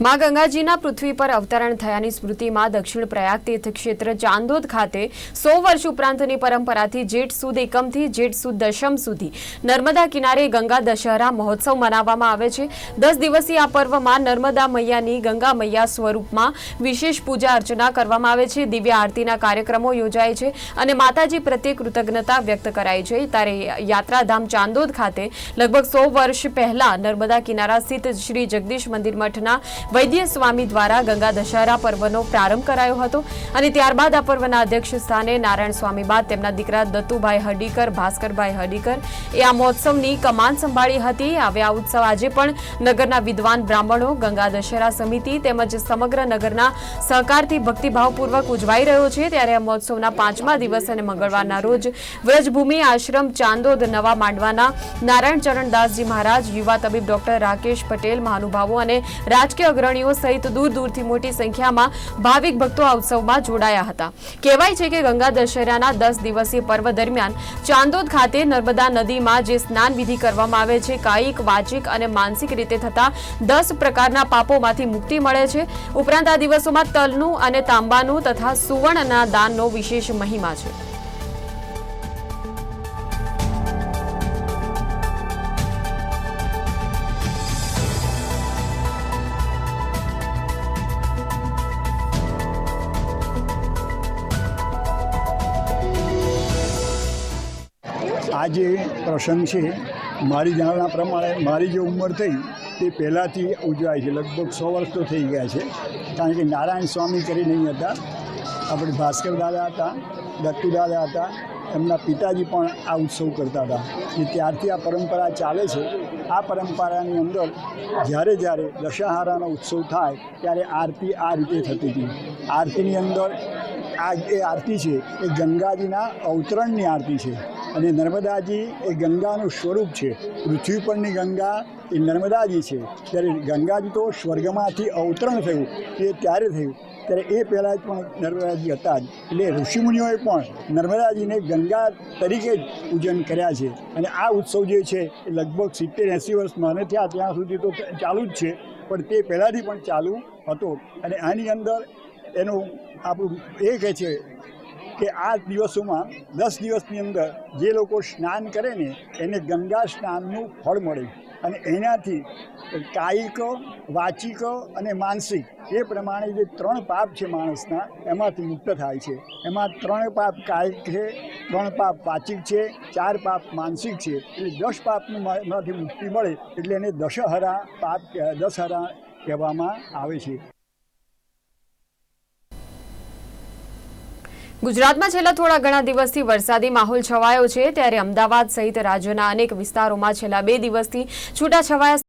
માં ગંગાજીના પૃથ્વી પર અવતરણ થયાની સ્મૃતિમાં દક્ષિણ પ્રયાગ તીર્થ ક્ષેત્ર ચાંદોદ ખાતે સો વર્ષ ઉપરાંતની પરંપરાથી જેઠ સુદ એકમથી જેઠ સુદ દશમ સુધી નર્મદા કિનારે ગંગા દશહરા મહોત્સવ મનાવવામાં આવે છે. દસ દિવસીય આ પર્વમાં નર્મદા મૈયાની ગંગા મૈયા સ્વરૂપમાં વિશેષ પૂજા અર્ચના કરવામાં આવે છે. દિવ્ય આરતીના કાર્યક્રમો યોજાય છે અને માતાજી પ્રત્યે કૃતજ્ઞતા વ્યક્ત કરાય છે. ત્યારે યાત્રાધામ ચાંદોદ ખાતે લગભગ સો વર્ષ પહેલા નર્મદા કિનારા સ્થિત શ્રી જગદીશ મંદિર મઠના વૈદ્ય સ્વામી દ્વારા ગંગા દશહરા પર્વનો પ્રારંભ કરાયો હતો અને ત્યારબાદ આ પર્વના અધ્યક્ષ સ્થાને નારાયણ સ્વામી બાદ તેમના દીકરા દત્તુભાઈ હડીકર ભાસ્કરભાઈ હડીકર એ આ મહોત્સવની કમાન સંભાળી હતી. હવે આ ઉત્સવ આજે પણ નગરના વિદ્વાન બ્રાહ્મણો ગંગા દશહરા સમિતિ તેમજ સમગ્ર નગરના સહકારથી ભક્તિભાવપૂર્વક ઉજવાઈ રહ્યો છે. ત્યારે આ મહોત્સવના પાંચમા દિવસ અને મંગળવારના રોજ વ્રજભૂમિ આશ્રમ ચાંદોદ નવા માંડવાના નારાયણ ચરણદાસજી મહારાજ, યુવા તબીબ ડોક્ટર રાકેશ પટેલ, મહાનુભાવો અને રાજકીય અગ્રણીઓ સહિત દૂર દૂરથી મોટી સંખ્યામાં ભાવિક ભક્તો આ ઉત્સવમાં જોડાયા હતા. કહેવાય છે કે ગંગા દશેરાના દસ દિવસીય પર્વ દરમિયાન ચાંદોદ ખાતે નર્મદા નદીમાં જે સ્નાન વિધિ કરવામાં આવે છે, કાયિક, વાચિક અને માનસિક રીતે થતા દસ પ્રકારના પાપોમાંથી મુક્તિ મળે છે. ઉપરાંત આ દિવસોમાં તલનું અને તાંબાનું તથા સુવર્ણના દાનનો વિશેષ મહિમા છે. આ જે પ્રસંગ છે, મારી ધારણા પ્રમાણે મારી જે ઉંમર થઈ તે પહેલાંથી ઉજવાય છે. લગભગ સો વર્ષ તો થઈ ગયા છે. કારણ કે નારાયણ સ્વામી કરીને નહીં હતા. આપણે ભાસ્કર દાદા હતા, દત્તુ દાદા હતા, એમના પિતાજી પણ આ ઉત્સવ કરતા હતા. એ ત્યારથી આ પરંપરા ચાલે છે. આ પરંપરાની અંદર જ્યારે જ્યારે દશહારાનો ઉત્સવ થાય, ત્યારે આરતી આ રીતે થતી હતી. આરતીની અંદર આ જે આરતી છે, એ ગંગાજીના અવતરણની આરતી છે. અને નર્મદાજી એ ગંગાનું સ્વરૂપ છે. પૃથ્વી પરની ગંગા એ નર્મદાજી છે. ત્યારે ગંગાજી તો સ્વર્ગમાંથી અવતરણ થયું. એ ત્યારે થયું. ત્યારે એ પહેલાં જ પણ નર્મદાજી હતા જ. એટલે ઋષિમુનિઓએ પણ નર્મદાજીને ગંગા તરીકે જ પૂજન કર્યા છે. અને આ ઉત્સવ જે છે એ લગભગ સિત્તેર એંસી વર્ષ મને થયા ત્યાં સુધી તો ચાલુ જ છે. પણ તે પહેલાંથી પણ ચાલુ હતો. અને આની અંદર એનું આપણું એ કહે છે કે આ દિવસોમાં દસ દિવસની અંદર જે લોકો સ્નાન કરે ને, એને ગંગા સ્નાનનું ફળ મળે. અને એનાથી કાયિક, વાચિક અને માનસિક એ પ્રમાણે જે ત્રણ પાપ છે માણસના, એમાંથી મુક્ત થાય છે. એમાં ત્રણ પાપ કાયિક છે, ત્રણ પાપ વાચિક છે, ચાર પાપ માનસિક છે. એટલે દસ પાપનું એમાંથી મુક્તિ મળે એટલે એને દશહરા પાપ દશહરા કહેવામાં આવે છે. ગુજરાતમાં છેલ્લા થોડા ઘણા દિવસથી વરસાદી માહોલ છવાયો છે, ત્યારે અમદાવાદ સહિત રાજ્યના અનેક વિસ્તારોમાં છેલ્લા બે દિવસથી છૂટાછવાયા